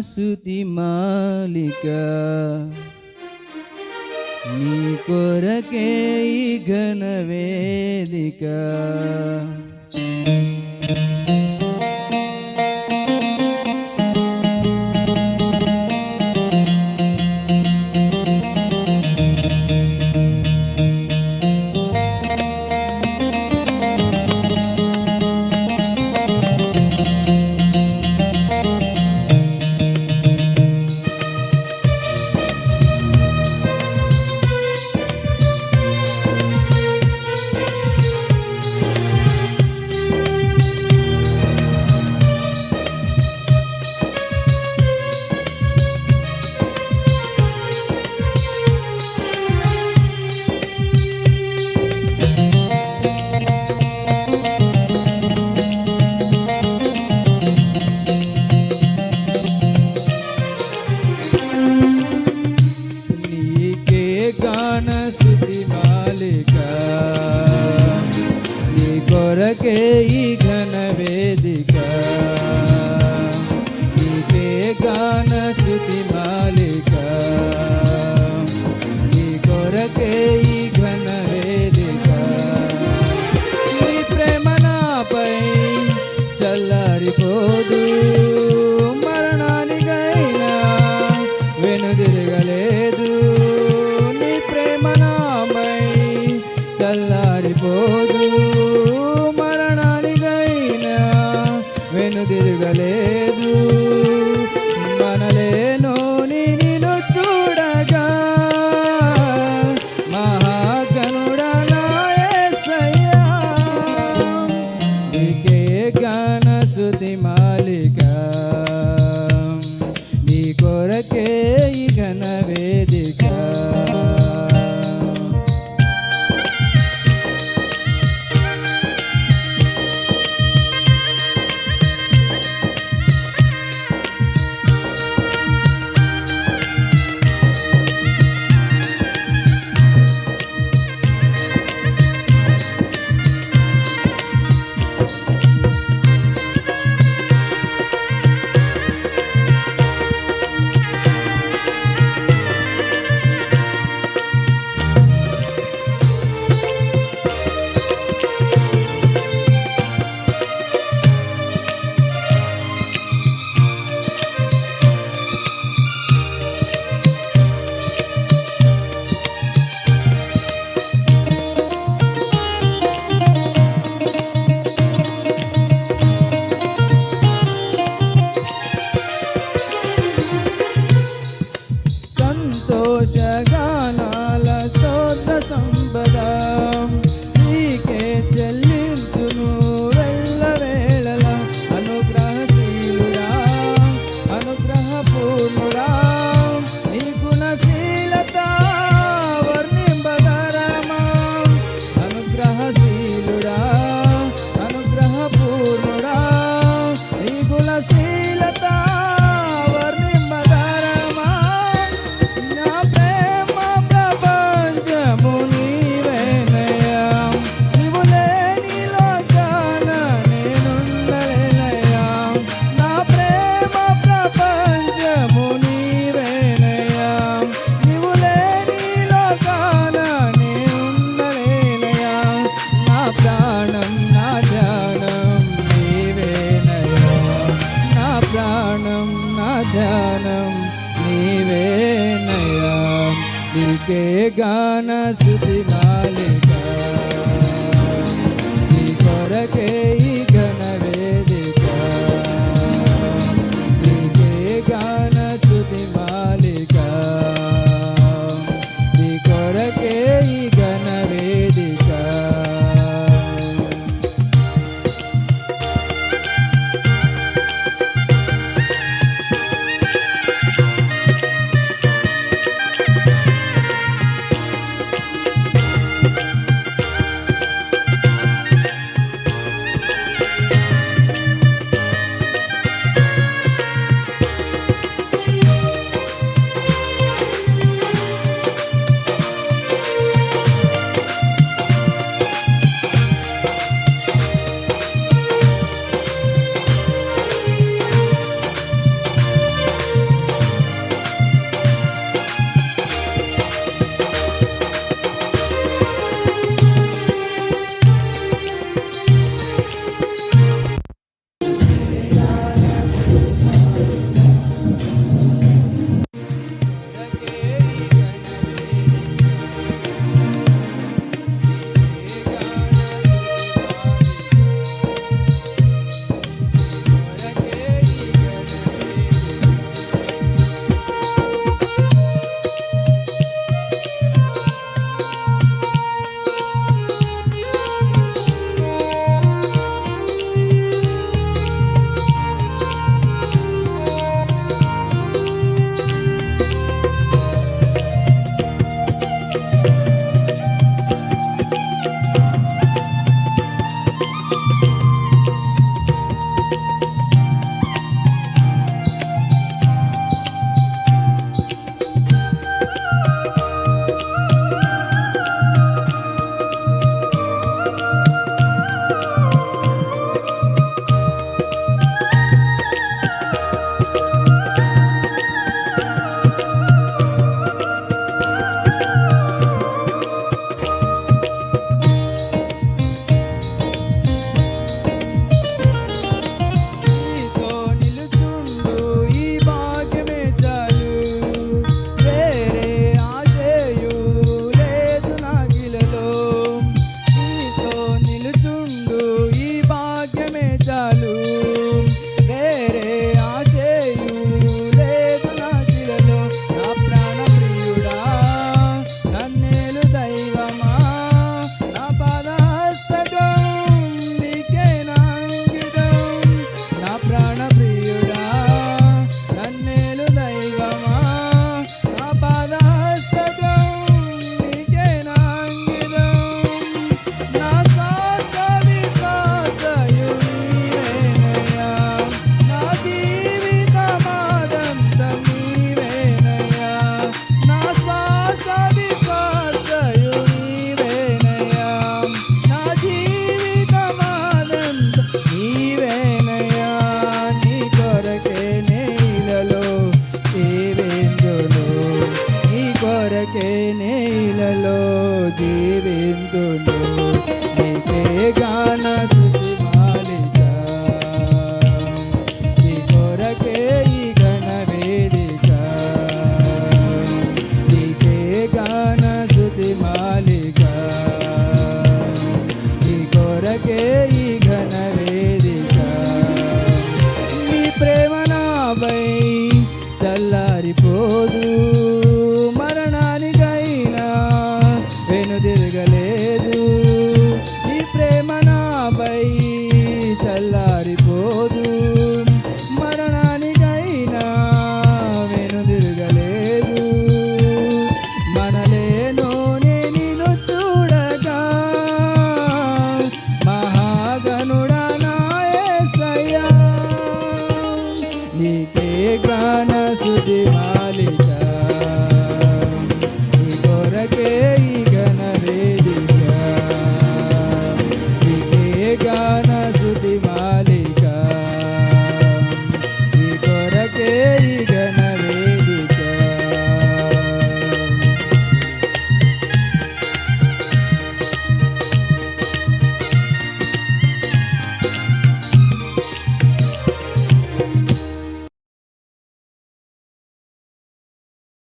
స్థుతి మాలిక. నీ కొరకే ఈ ఘనవేదిక அழகுகளே Mother. గానం నీవేనయా నీకే గాన స్థుతి మాలిక. నీ కొరకే ते गानसुति मालिका नी कोरके ई गणवेदिका नी ते गानसुति मालिका नी कोरके ई నీకే గాన సుది మాలిక.